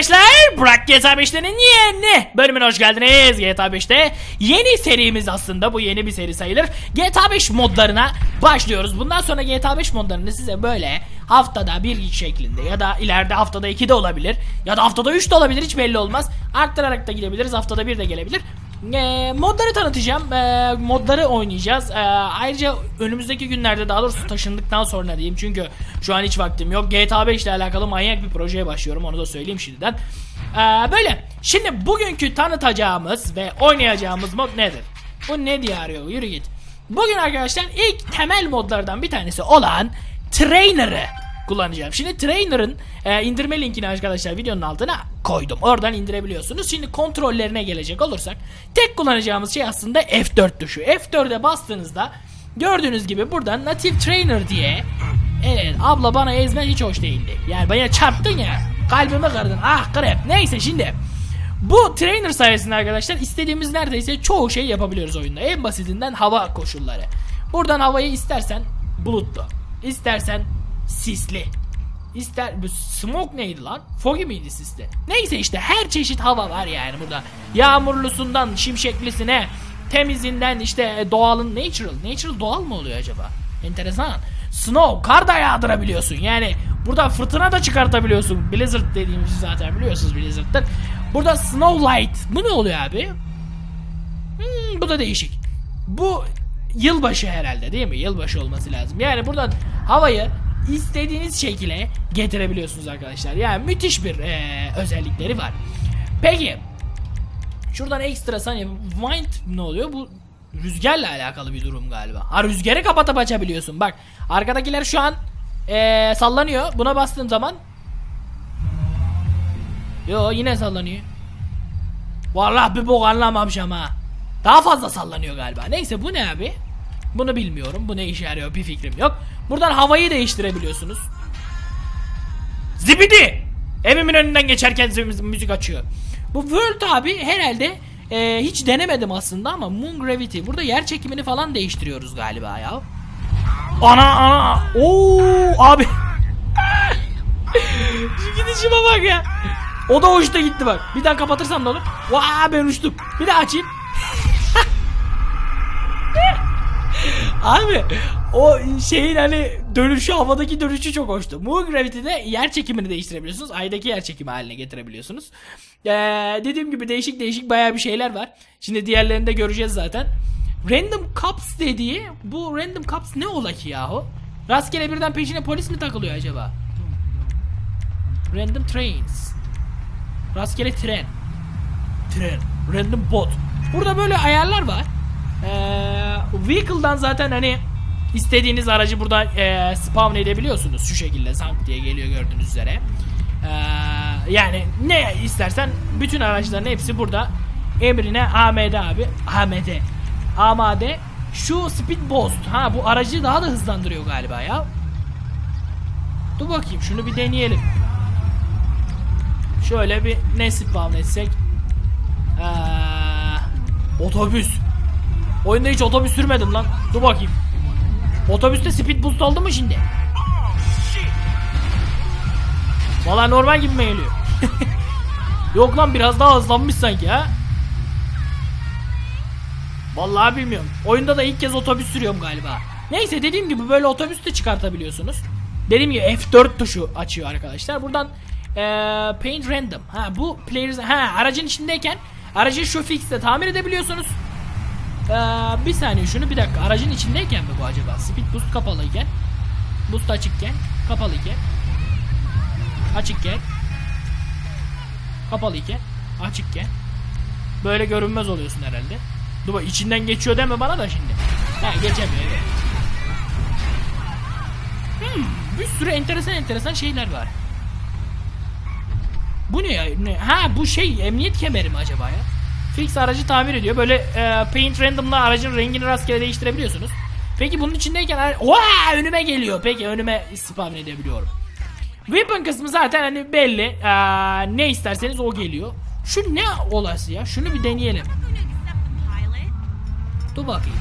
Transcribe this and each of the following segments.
arkadaşlar. Burak GTA 5'lerin yeni bölümüne hoş geldiniz. GTA 5'te yeni serimiz aslında bu yeni bir seri sayılır. GTA 5 modlarına başlıyoruz. Bundan sonra GTA 5 modlarını size böyle haftada bir şeklinde ya da ileride haftada 2 de olabilir ya da haftada 3 de olabilir. Hiç belli olmaz. Arttırarak da gidebiliriz. Haftada bir de gelebilir e, modları tanıtacağım. E, modları oynayacağız. E, ayrıca önümüzdeki günlerde daha doğrusu taşındıktan sonra diyeyim. Çünkü şu an hiç vaktim yok. GTA 5 ile alakalı manyak bir projeye başlıyorum. Onu da söyleyeyim şimdiden. E, böyle. Şimdi bugünkü tanıtacağımız ve oynayacağımız mod nedir? Bu ne diye arıyor? Yürü git. Bugün arkadaşlar ilk temel modlardan bir tanesi olan Trainer'ı kullanacağım. Şimdi Trainer'ın e, indirme linkini arkadaşlar videonun altına koydum. Oradan indirebiliyorsunuz. Şimdi kontrollerine gelecek olursak tek kullanacağımız şey aslında F4 tuşu. F4'e bastığınızda gördüğünüz gibi buradan Native Trainer diye Evet abla bana ezmen hiç hoş değildi. Yani bana çarptın ya. Kalbimi kırdın. Ah krep. Neyse şimdi. Bu trainer sayesinde arkadaşlar istediğimiz neredeyse çoğu şey yapabiliyoruz oyunda. En basitinden hava koşulları. Buradan havayı istersen bulutlu, istersen sisli. İster bu smoke neydi lan? Foggy miydi sisli? Neyse işte her çeşit hava var yani burada. Yağmurlusundan şimşeklisine, temizinden işte doğalın natural. Natural doğal mı oluyor acaba? Enteresan. Snow, kar da yağdırabiliyorsun. Yani burada fırtına da çıkartabiliyorsun. Blizzard dediğimiz zaten biliyorsunuz Blizzard'dan. Burada Snow Light. Bu ne oluyor abi? Hmm, bu da değişik. Bu yılbaşı herhalde değil mi? Yılbaşı olması lazım. Yani buradan havayı istediğiniz şekilde getirebiliyorsunuz arkadaşlar. Yani müthiş bir ee, özellikleri var. Peki şuradan ekstra saniye wind ne oluyor? Bu rüzgarla alakalı bir durum galiba. Ha rüzgarı kapatıp açabiliyorsun. Bak arkadakiler şu an ee, sallanıyor. Buna bastığım zaman Yo yine sallanıyor. Vallahi bir bok anlamamışım ha. Daha fazla sallanıyor galiba. Neyse bu ne abi? Bunu bilmiyorum. Bu ne işe yarıyor bir fikrim yok. Buradan havayı değiştirebiliyorsunuz. Zibidi! Evimin önünden geçerken müzik açıyor. Bu World abi herhalde e, hiç denemedim aslında ama Moon Gravity. Burada yer çekimini falan değiştiriyoruz galiba ya. Ana ana. Oo abi. Gidişime bak ya. O da hoşta gitti bak. Bir daha kapatırsam ne olur? Vaa ben uçtum. Bir daha açayım. Abi o şeyin hani dönüşü havadaki dönüşü çok hoştu. Moon Gravity'de yer çekimini değiştirebiliyorsunuz. Aydaki yer çekimi haline getirebiliyorsunuz. Ee, dediğim gibi değişik değişik baya bir şeyler var. Şimdi diğerlerini de göreceğiz zaten. Random Cups dediği bu Random Cups ne ola ki yahu? Rastgele birden peşine polis mi takılıyor acaba? Random Trains. Rastgele tren. Tren. Random bot. Burada böyle ayarlar var. Ee, vehicle'dan zaten hani istediğiniz aracı burada e, spawn edebiliyorsunuz şu şekilde zank diye geliyor gördüğünüz üzere. Ee, yani ne istersen bütün araçların hepsi burada emrine AMD abi AMD AMD şu speed boost ha bu aracı daha da hızlandırıyor galiba ya. Dur bakayım şunu bir deneyelim. Şöyle bir ne spawn etsek. Ee, otobüs. Oyunda hiç otobüs sürmedim lan. Dur bakayım. Otobüste speed boost oldu mu şimdi? Valla normal gibi mi geliyor? Yok lan biraz daha hızlanmış sanki ha. Vallahi bilmiyorum. Oyunda da ilk kez otobüs sürüyorum galiba. Neyse dediğim gibi böyle otobüs de çıkartabiliyorsunuz. Dediğim gibi F4 tuşu açıyor arkadaşlar. Buradan ee, Paint Random. Ha bu players ha aracın içindeyken aracı şu fixte tamir edebiliyorsunuz. Ee, bir saniye şunu bir dakika aracın içindeyken mi bu acaba? Speed boost kapalıyken Boost açıkken Kapalıyken Açıkken Kapalıyken Açıkken Böyle görünmez oluyorsun herhalde Dur bak içinden geçiyor deme bana da şimdi Ha geçemiyor evet. hmm, Bir sürü enteresan enteresan şeyler var Bu ne ya? Ne? Ha bu şey emniyet kemeri mi acaba ya? Fix aracı tamir ediyor. Böyle e, paint random'la aracın rengini rastgele değiştirebiliyorsunuz. Peki bunun içindeyken oha önüme geliyor. Peki önüme spawn edebiliyorum. Weapon kısmı zaten hani belli. Ee, ne isterseniz o geliyor. Şu ne olası ya? Şunu bir deneyelim. Dur bakayım.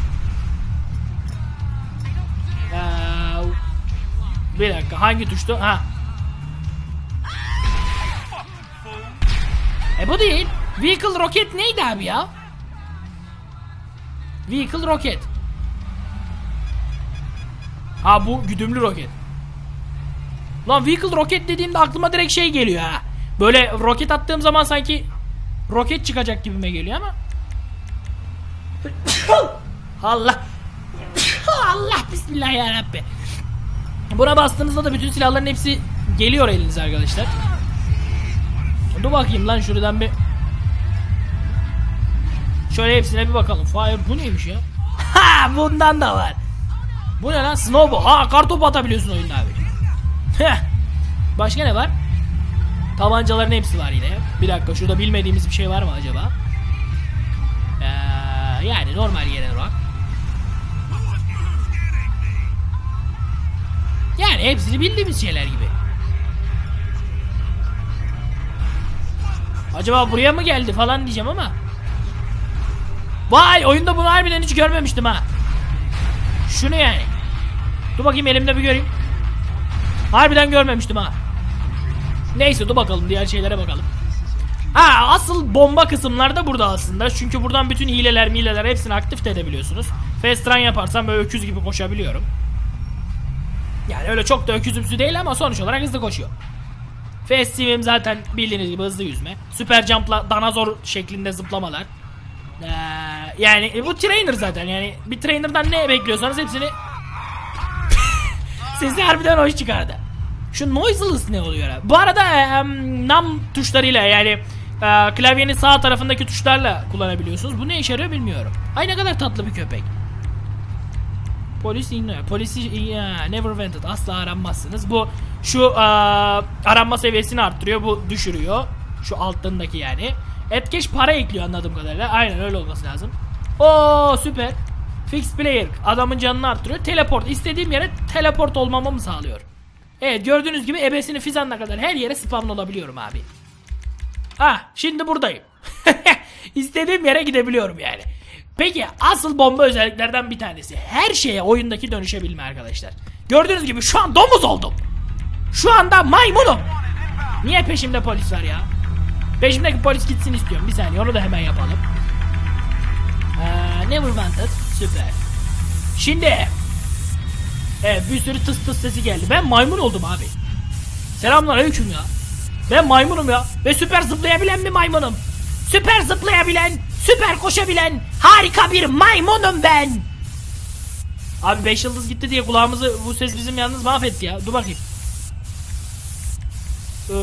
Ee, bir dakika hangi tuştu? Ha. E bu değil. Vehicle roket neydi abi ya? Vehicle roket. Ha bu güdümlü roket. Lan vehicle roket dediğimde aklıma direkt şey geliyor ha. Böyle roket attığım zaman sanki roket çıkacak gibime geliyor ama. Allah. Allah bismillah ya Rabbi. Buna bastığınızda da bütün silahların hepsi geliyor elinize arkadaşlar. Dur bakayım lan şuradan bir Şöyle hepsine bir bakalım. Fire bu neymiş ya? Ha bundan da var. Bu ne lan? Snowball. Ha kartopu atabiliyorsun oyunda abi. Heh. Başka ne var? Tabancaların hepsi var yine. Bir dakika şurada bilmediğimiz bir şey var mı acaba? Ee, yani normal genel olarak. Yani hepsini bildiğimiz şeyler gibi. Acaba buraya mı geldi falan diyeceğim ama. Vay oyunda bunu harbiden hiç görmemiştim ha. Şunu yani. Dur bakayım elimde bir göreyim. Harbiden görmemiştim ha. Neyse dur bakalım diğer şeylere bakalım. Ha asıl bomba kısımlar da burada aslında. Çünkü buradan bütün hileler mileler hepsini aktif de edebiliyorsunuz. Fast run yaparsam böyle öküz gibi koşabiliyorum. Yani öyle çok da öküzümsü değil ama sonuç olarak hızlı koşuyor. Fast zaten bildiğiniz gibi hızlı yüzme. Süper jump'la danazor şeklinde zıplamalar. Ee, yani e, bu trainer zaten yani bir trainer'dan ne bekliyorsanız hepsini sesi harbiden hoş çıkardı. Şu noiseless ne oluyor? Bu arada e, nam tuşlarıyla yani e, klavyenin sağ tarafındaki tuşlarla kullanabiliyorsunuz. Bu ne işe yarıyor bilmiyorum. Ay ne kadar tatlı bir köpek. Polis ignore. Polisi never vented. Asla aranmazsınız. Bu şu e, aranma seviyesini arttırıyor. Bu düşürüyor. Şu altındaki yani. Etkeş para ekliyor anladığım kadarıyla. Aynen öyle olması lazım. Oo süper. Fix player adamın canını arttırıyor. Teleport istediğim yere teleport olmamı mı sağlıyor? Evet gördüğünüz gibi ebesini fizanla kadar her yere spamlı olabiliyorum abi. Ah şimdi buradayım. İstediğim yere gidebiliyorum yani. Peki asıl bomba özelliklerden bir tanesi. Her şeye oyundaki dönüşebilme arkadaşlar. Gördüğünüz gibi şu an domuz oldum. Şu anda maymunum. Niye peşimde polis var ya? Peşimdeki polis gitsin istiyorum. Bir saniye onu da hemen yapalım. Ee, never wanted. Süper. Şimdi. Evet bir sürü tıs tıs sesi geldi. Ben maymun oldum abi. Selamlar aleyküm ya. Ben maymunum ya. Ve süper zıplayabilen bir maymunum. Süper zıplayabilen, süper koşabilen harika bir maymunum ben. Abi 5 yıldız gitti diye kulağımızı bu ses bizim yalnız mahvetti ya. Dur bakayım. Ee,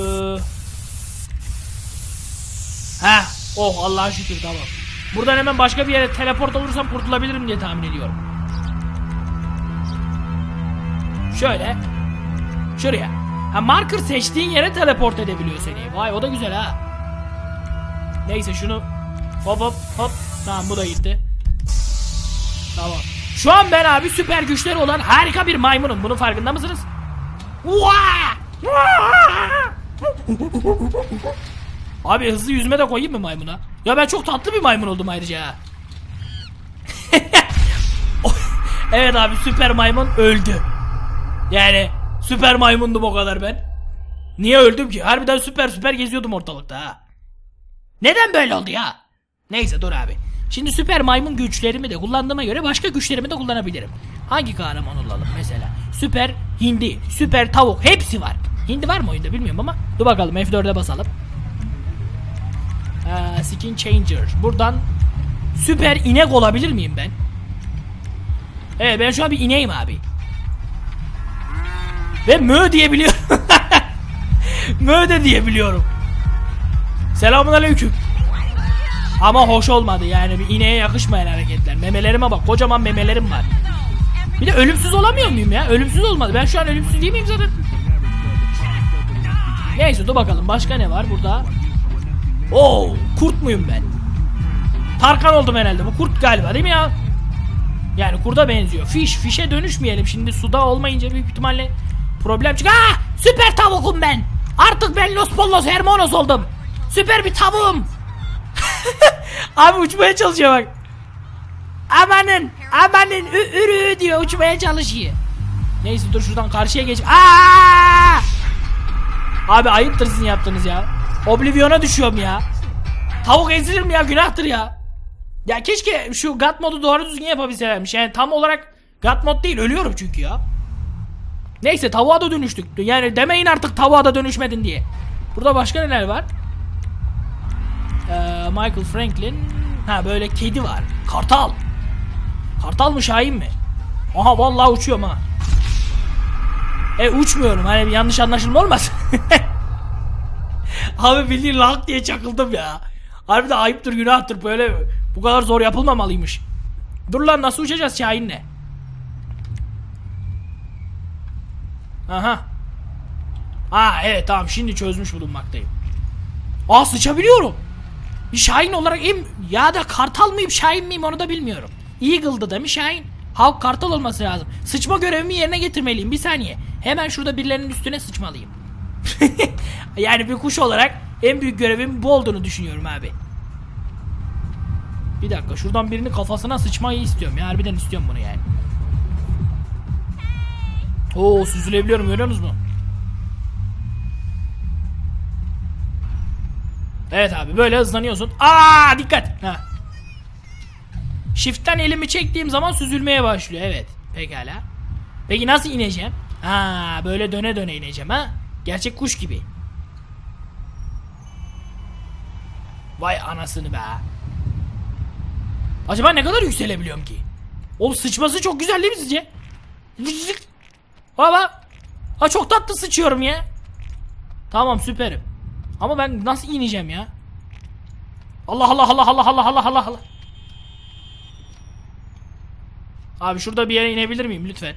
Ha, oh Allah'a şükür tamam. Buradan hemen başka bir yere teleport olursam kurtulabilirim diye tahmin ediyorum. Şöyle. Şuraya. Ha marker seçtiğin yere teleport edebiliyor seni. Vay o da güzel ha. Neyse şunu hop hop hop. Tamam bu da gitti. Tamam. Şu an ben abi süper güçleri olan harika bir maymunum. Bunun farkında mısınız? Vaa! Abi hızlı yüzme de koyayım mı maymuna? Ya ben çok tatlı bir maymun oldum ayrıca ha. evet abi süper maymun öldü. Yani süper maymundum o kadar ben. Niye öldüm ki? Harbiden süper süper geziyordum ortalıkta ha. Neden böyle oldu ya? Neyse dur abi. Şimdi süper maymun güçlerimi de kullandığıma göre başka güçlerimi de kullanabilirim. Hangi kahraman olalım mesela? Süper hindi, süper tavuk hepsi var. Hindi var mı oyunda bilmiyorum ama. Dur bakalım F4'e basalım. Ee, skin changer. Buradan süper inek olabilir miyim ben? Evet ben şu an bir ineğim abi. Ve mö diyebiliyorum. mö de diyebiliyorum. Selamun aleyküm. Ama hoş olmadı yani bir ineğe yakışmayan hareketler. Memelerime bak kocaman memelerim var. Bir de ölümsüz olamıyor muyum ya? Ölümsüz olmadı. Ben şu an ölümsüz değil miyim zaten? Neyse dur bakalım başka ne var burada? Oo, kurt muyum ben? Tarkan oldum herhalde. Bu kurt galiba değil mi ya? Yani kurda benziyor. Fiş, fişe dönüşmeyelim. Şimdi suda olmayınca büyük ihtimalle problem çık. Aa, süper tavukum ben. Artık ben Los Pollos Hermanos oldum. Süper bir tavuğum. Abi uçmaya çalışıyor bak. Amanın, amanın, ürü diyor uçmaya çalışıyor. Neyse dur şuradan karşıya geç. Aa! Abi ayıptır sizin yaptığınız ya. Oblivion'a düşüyorum ya. Tavuk ezilir mi ya günahtır ya. Ya keşke şu God modu doğru düzgün yapabilselermiş. Yani tam olarak God mod değil ölüyorum çünkü ya. Neyse tavuğa da dönüştük. Yani demeyin artık tavuğa da dönüşmedin diye. Burada başka neler var? Ee, Michael Franklin. Ha böyle kedi var. Kartal. Kartal mı Şahin mi? Aha vallahi uçuyorum ha. E uçmuyorum hani yanlış anlaşılma olmasın. Abi bildiğin lank diye çakıldım ya. Harbi de ayıptır günahtır böyle bu kadar zor yapılmamalıymış. Dur lan nasıl uçacağız Şahin'le? Aha. Aa evet tamam şimdi çözmüş bulunmaktayım. Aa sıçabiliyorum. Bir Şahin olarak em ya da kartal mıyım Şahin miyim onu da bilmiyorum. Eagle'dı da mı Şahin? Havk kartal olması lazım. Sıçma görevimi yerine getirmeliyim bir saniye. Hemen şurada birilerinin üstüne sıçmalıyım. yani bir kuş olarak en büyük görevim bu olduğunu düşünüyorum abi. Bir dakika şuradan birinin kafasına sıçmayı istiyorum ya harbiden istiyorum bunu yani. Oo süzülebiliyorum görüyorsunuz mu? Evet abi böyle hızlanıyorsun. Aa dikkat. Ha. Shift'ten elimi çektiğim zaman süzülmeye başlıyor. Evet. Pekala. Peki nasıl ineceğim? Ha böyle döne döne ineceğim ha. Gerçek kuş gibi. Vay anasını be. Acaba ne kadar yükselebiliyorum ki? Oğlum sıçması çok güzel değil mi sizce? Baba. Ha çok tatlı sıçıyorum ya. Tamam süperim. Ama ben nasıl ineceğim ya? Allah Allah Allah Allah Allah Allah Allah Allah. Abi şurada bir yere inebilir miyim lütfen?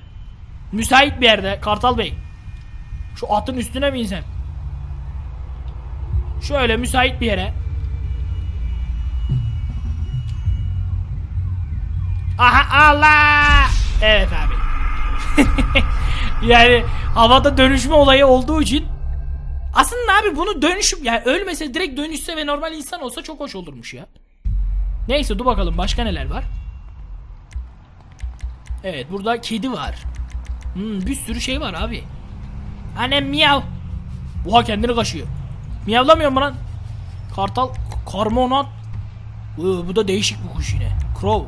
Müsait bir yerde Kartal Bey. Şu atın üstüne mi insem? Şöyle müsait bir yere. Aha Allah! Evet abi. yani havada dönüşme olayı olduğu için aslında abi bunu dönüşüp yani ölmese direkt dönüşse ve normal insan olsa çok hoş olurmuş ya. Neyse dur bakalım başka neler var. Evet burada kedi var. Hmm, bir sürü şey var abi. Annem miyav. Oha kendini kaşıyor. Miyavlamıyor mu lan? Kartal, karmonat. Bu, bu da değişik bir kuş yine. Crow.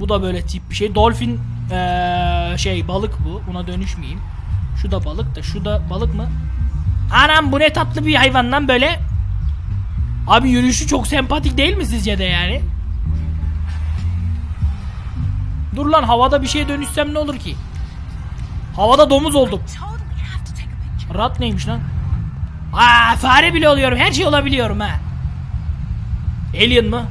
Bu da böyle tip bir şey. Dolphin ee, şey balık bu. Buna dönüşmeyeyim. Şu da balık da şu da balık mı? Anam bu ne tatlı bir hayvan lan böyle. Abi yürüyüşü çok sempatik değil mi sizce de yani? Dur lan havada bir şeye dönüşsem ne olur ki? Havada domuz oldum. Rat neymiş lan? Aa fare bile oluyorum. Her şey olabiliyorum ha. Alien mı?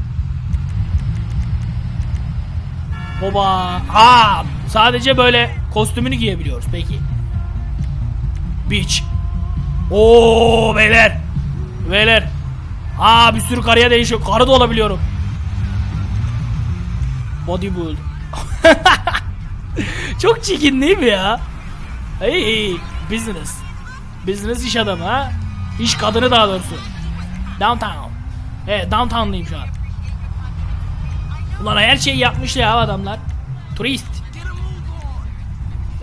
Oba. Aa sadece böyle kostümünü giyebiliyoruz peki. Beach. Oo beyler. Beyler. Aa bir sürü karıya değişiyor. Karı da olabiliyorum. Bodybuild. Çok çirkin değil mi ya? Hey, business. Business iş adamı ha. İş kadını daha doğrusu. Downtown. Evet downtown'dayım şu an. Ulan her şeyi yapmış ya adamlar. Turist.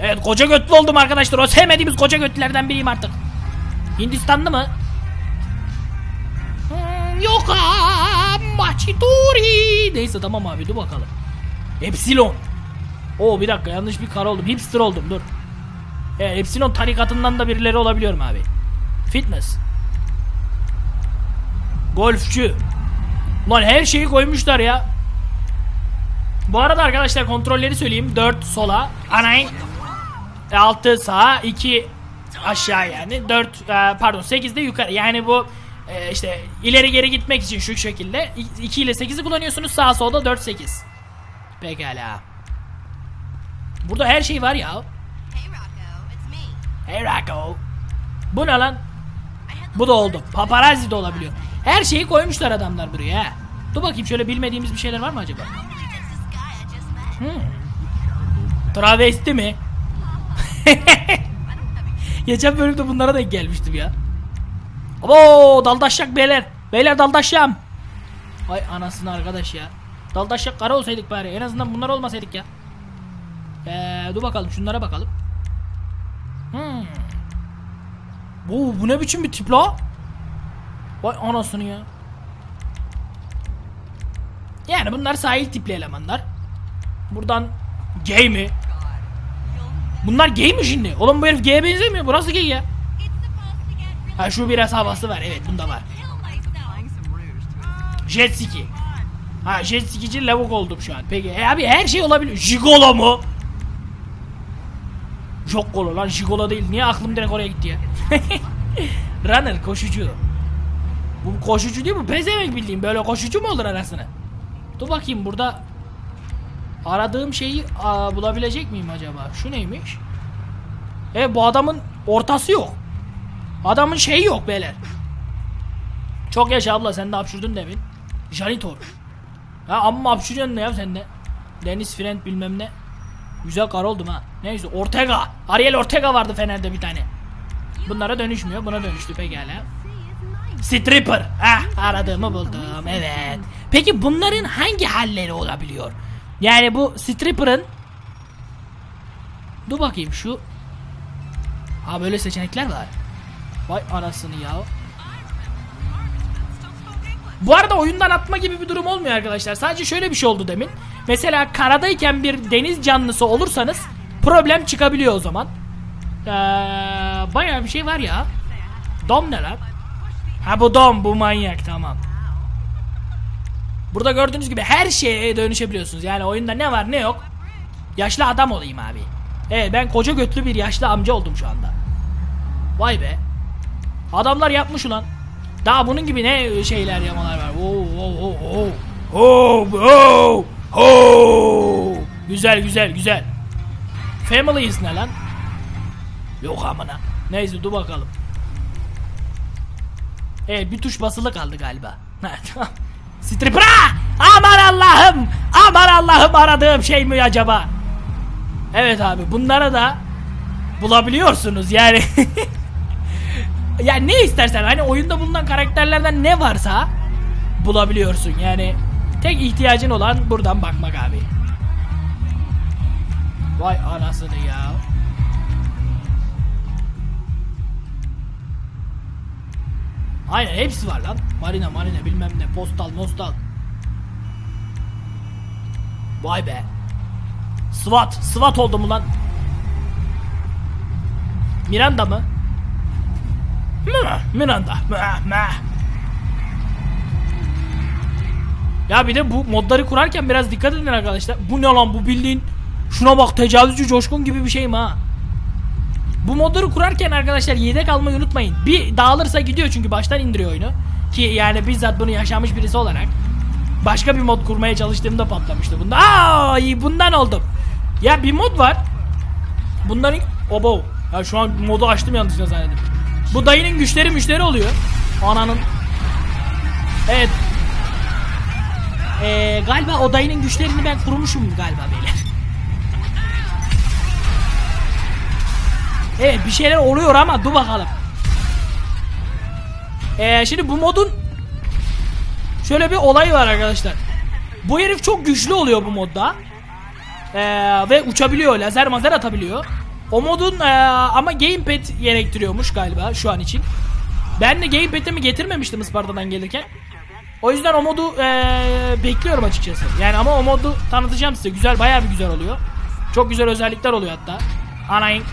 Evet koca götlü oldum arkadaşlar. O sevmediğimiz koca götlülerden biriyim artık. Hindistanlı mı? Hmm, yok aa, Machituri. Neyse tamam abi dur bakalım. Epsilon. Oo bir dakika yanlış bir kara oldum. Hipster oldum dur. Evet Epsilon tarikatından da birileri olabiliyorum abi. Fitness. Golfçü. Lan her şeyi koymuşlar ya. Bu arada arkadaşlar kontrolleri söyleyeyim. 4 sola, anayın 6 sağa, 2 aşağı yani. 4 e, pardon 8 de yukarı. Yani bu e, işte ileri geri gitmek için şu şekilde 2 ile 8'i kullanıyorsunuz. Sağ solda 4 8. Pekala. Burada her şey var ya. Bu ne lan? Bu da oldu. Paparazzi de olabiliyor. Her şeyi koymuşlar adamlar buraya. Dur bakayım şöyle bilmediğimiz bir şeyler var mı acaba? Hmm. Travesti mi? Geçen bölümde bunlara denk gelmiştim ya. Abo daldaşyak beyler. Beyler daldaşyam. Ay anasını arkadaş ya. Daldaşyak kara olsaydık bari. En azından bunlar olmasaydık ya. Ee, dur bakalım şunlara bakalım. Hmm. Bu, bu ne biçim bir tip la? Vay anasını ya. Yani bunlar sahil tipli elemanlar. Buradan gay mi? Bunlar gay mi şimdi? Oğlum bu herif gay'e benzemiyor. Bu nasıl gay ya? Ha şu biraz havası var. Evet bunda var. Jet ski. Ha jet skici lavuk oldum şu an. Peki e abi her şey olabilir. Jigolo mu? Jokolo lan jigolo değil. Niye aklım direkt oraya gitti ya? Runner koşucu. Bu koşucu değil mi? Pezevenk bildiğim. Böyle koşucu mu olur arasını? Dur bakayım burada aradığım şeyi aa, bulabilecek miyim acaba? Şu neymiş? E bu adamın ortası yok. Adamın şeyi yok beyler. Çok yaşa abla sen de hapşurdun demin. Janitor. Ha amma hapşuruyorsun ne ya sen de. Deniz Friend bilmem ne. Güzel kar oldum ha. Neyse Ortega. Ariel Ortega vardı Fener'de bir tane. Bunlara dönüşmüyor. Buna dönüştü pekala. Stripper. Ah aradığımı buldum. Evet. Peki bunların hangi halleri olabiliyor? Yani bu stripper'ın Dur bakayım şu Ha böyle seçenekler var. Vay anasını ya. Bu arada oyundan atma gibi bir durum olmuyor arkadaşlar. Sadece şöyle bir şey oldu demin. Mesela karadayken bir deniz canlısı olursanız problem çıkabiliyor o zaman. Ee, bayağı bir şey var ya. Dom ne lan? Ha bu dom bu manyak tamam. Burada gördüğünüz gibi her şeye dönüşebiliyorsunuz. Yani oyunda ne var ne yok. Yaşlı adam olayım abi. Evet ben koca götlü bir yaşlı amca oldum şu anda. Vay be. Adamlar yapmış ulan. Daha bunun gibi ne şeyler yamalar var. Oo, oo, oo, oo. Oo, oo, oo. Güzel güzel güzel. Families ne lan? Yok amına. Neyse dur bakalım. Evet bir tuş basılı kaldı galiba. Ah! Aman Allah'ım! Aman Allah'ım aradığım şey mi acaba? Evet abi bunlara da bulabiliyorsunuz yani. yani ne istersen hani oyunda bulunan karakterlerden ne varsa bulabiliyorsun. Yani tek ihtiyacın olan buradan bakmak abi. Vay anasını ya. Aynen hepsi var lan. Marina marina bilmem ne postal mostal. Vay be. SWAT. SWAT oldu mu lan? Miranda mı? Miranda. Ya bir de bu modları kurarken biraz dikkat edin arkadaşlar. Bu ne lan bu bildiğin şuna bak tecavüzcü coşkun gibi bir şey mi ha? Bu modları kurarken arkadaşlar yedek almayı unutmayın. Bir dağılırsa gidiyor çünkü baştan indiriyor oyunu. Ki yani bizzat bunu yaşamış birisi olarak başka bir mod kurmaya çalıştığımda patlamıştı bunda. Aa, iyi, bundan oldum. Ya bir mod var. Bunların obo. Ya şu an modu açtım yanlışlıkla zannettim. Bu dayının güçleri müşteri oluyor. Ananın. Evet. Ee, galiba o dayının güçlerini ben kurmuşum galiba beyler. Evet bir şeyler oluyor ama dur bakalım. Ee, şimdi bu modun şöyle bir olay var arkadaşlar. Bu herif çok güçlü oluyor bu modda. Ee, ve uçabiliyor, lazer mazer atabiliyor. O modun ee, ama gamepad gerektiriyormuş galiba şu an için. Ben de gamepad'imi getirmemiştim Isparta'dan gelirken. O yüzden o modu ee, bekliyorum açıkçası. Yani ama o modu tanıtacağım size. Güzel, bayağı bir güzel oluyor. Çok güzel özellikler oluyor hatta. Anayın.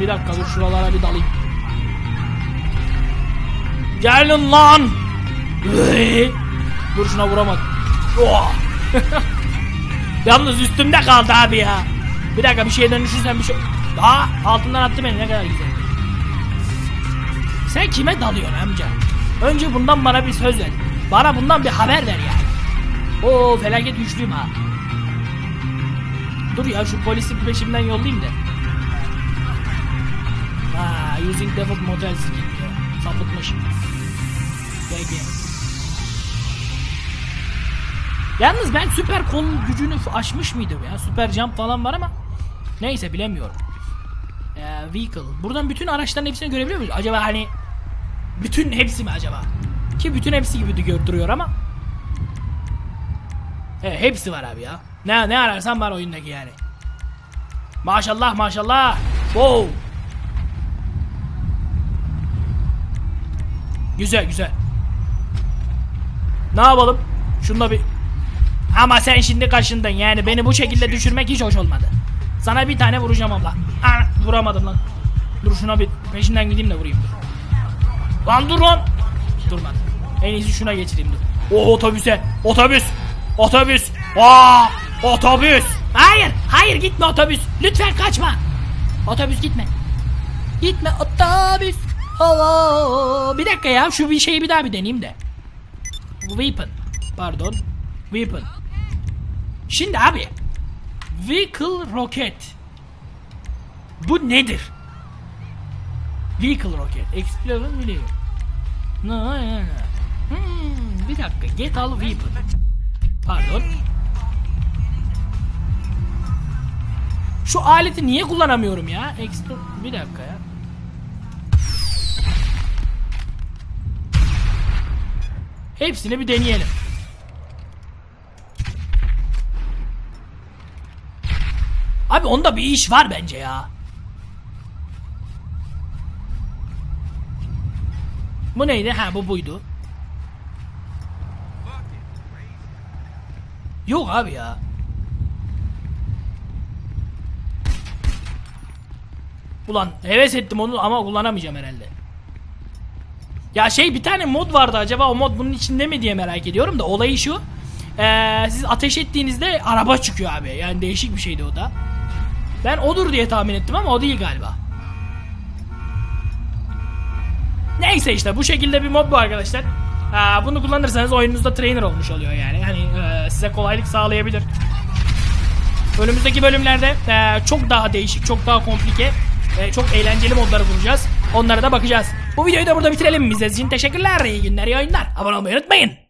Bir dakika dur şuralara bir dalayım. Gelin lan. Dur şuna vuramadım. Yalnız üstümde kaldı abi ya. Bir dakika bir şeye dönüşürsen bir şey... Aa altından attı beni ne kadar güzel. Sen kime dalıyorsun amca? Önce bundan bana bir söz ver. Bana bundan bir haber ver yani. Oo felaket güçlüyüm ha. Dur ya şu polisi peşimden yollayayım da. Ha, using default model skin diyor. Sapıtmış. Peki. Yalnız ben süper kol gücünü aşmış mıydım ya? Süper jump falan var ama neyse bilemiyorum. Ee, vehicle. Buradan bütün araçların hepsini görebiliyor muyuz? Acaba hani bütün hepsi mi acaba? Ki bütün hepsi gibi duruyor ama. Evet hepsi var abi ya. Ne ne ararsan var oyundaki yani. Maşallah maşallah. Wow. Güzel güzel. Ne yapalım? Şunda bir... Ama sen şimdi kaşındın yani beni bu şekilde düşürmek hiç hoş olmadı. Sana bir tane vuracağım abla. Aa, vuramadım lan. Dur şuna bir peşinden gideyim de vurayım dur. Lan dur lan. Durmadı. En iyisi şuna geçireyim dur. O otobüse. Otobüs. Otobüs. Aa, otobüs. Hayır. Hayır gitme otobüs. Lütfen kaçma. Otobüs gitme. Gitme otobüs. Allah. Bir dakika ya şu bir şeyi bir daha bir deneyeyim de. Weapon. Pardon. Weapon. Şimdi abi. Vehicle rocket. Bu nedir? Vehicle rocket. Explorer biliyor. No, no, no. Hmm, bir dakika. Get all weapon. Pardon. Şu aleti niye kullanamıyorum ya? Explo bir dakika ya. Hepsini bir deneyelim. Abi onda bir iş var bence ya. Bu neydi? Ha bu buydu. Yok abi ya. Ulan heves ettim onu ama kullanamayacağım herhalde. Ya şey bir tane mod vardı acaba o mod bunun içinde mi diye merak ediyorum da olayı şu. Ee, siz ateş ettiğinizde araba çıkıyor abi. Yani değişik bir şeydi o da. Ben odur diye tahmin ettim ama o değil galiba. Neyse işte bu şekilde bir mod bu arkadaşlar. Aa, bunu kullanırsanız oyununuzda trainer olmuş oluyor yani. Hani e, size kolaylık sağlayabilir. Önümüzdeki bölümlerde e, çok daha değişik, çok daha komplike, e, çok eğlenceli modları bulacağız. Onlara da bakacağız. Bu videoyu da burada bitirelim. İzlediğiniz için teşekkürler. İyi günler, iyi oyunlar. Abone olmayı unutmayın.